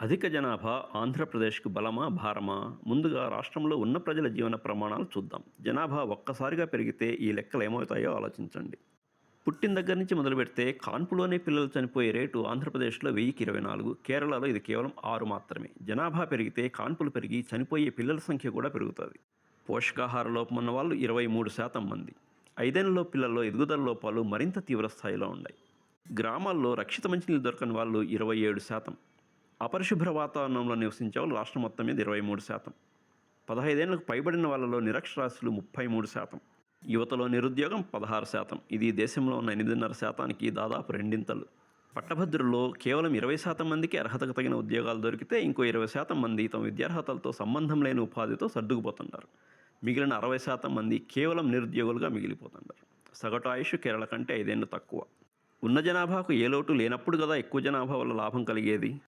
అధిక జనాభా ఆంధ్రప్రదేశ్కు బలమా భారమా? ముందుగా రాష్ట్రంలో ఉన్న ప్రజల జీవన ప్రమాణాలు చూద్దాం. జనాభా ఒక్కసారిగా పెరిగితే ఈ లెక్కలు ఏమవుతాయో ఆలోచించండి. పుట్టిన దగ్గర నుంచి మొదలు పెడితే కాన్పులోనే పిల్లలు చనిపోయే రేటు ఆంధ్రప్రదేశ్లో వెయ్యికి ఇరవై నాలుగు కేరళలో ఇది కేవలం ఆరు మాత్రమే. జనాభా పెరిగితే కాన్పులు పెరిగి చనిపోయే పిల్లల సంఖ్య కూడా పెరుగుతుంది. పోషకాహార లోపం ఉన్న వాళ్ళు ఇరవై మూడు శాతం మంది. ఐదేళ్ళలో పిల్లల్లో ఎదుగుదల లోపాలు మరింత తీవ్ర స్థాయిలో ఉన్నాయి. గ్రామాల్లో రక్షిత మంచినీళ్ళు దొరకని వాళ్ళు ఇరవై ఏడు శాతం. అపరిశుభ్ర వాతావరణంలో నివసించే వాళ్ళు రాష్ట్రం మొత్తం మీద ఇరవై మూడు శాతం. పదహైదేళ్ళకు పైబడిన వాళ్ళలో నిరక్షరాస్యులు ముప్పై మూడు శాతం. యువతలో నిరుద్యోగం పదహారు శాతం. ఇది దేశంలో ఉన్న ఎనిమిదిన్నర శాతానికి దాదాపు రెండింతలు. పట్టభద్రుల్లో కేవలం ఇరవై శాతం మందికి అర్హతకు తగిన ఉద్యోగాలు దొరికితే ఇంకో ఇరవై శాతం మంది తమ విద్యార్హతలతో సంబంధం లేని ఉపాధితో సర్దుకుపోతున్నారు. మిగిలిన అరవై శాతం మంది కేవలం నిరుద్యోగులుగా మిగిలిపోతున్నారు. సగటు ఆయుష్ కేరళ కంటే ఐదేళ్ళు తక్కువ. ఉన్న జనాభాకు ఏ లోటు లేనప్పుడు కదా ఎక్కువ జనాభా వల్ల లాభం కలిగేది?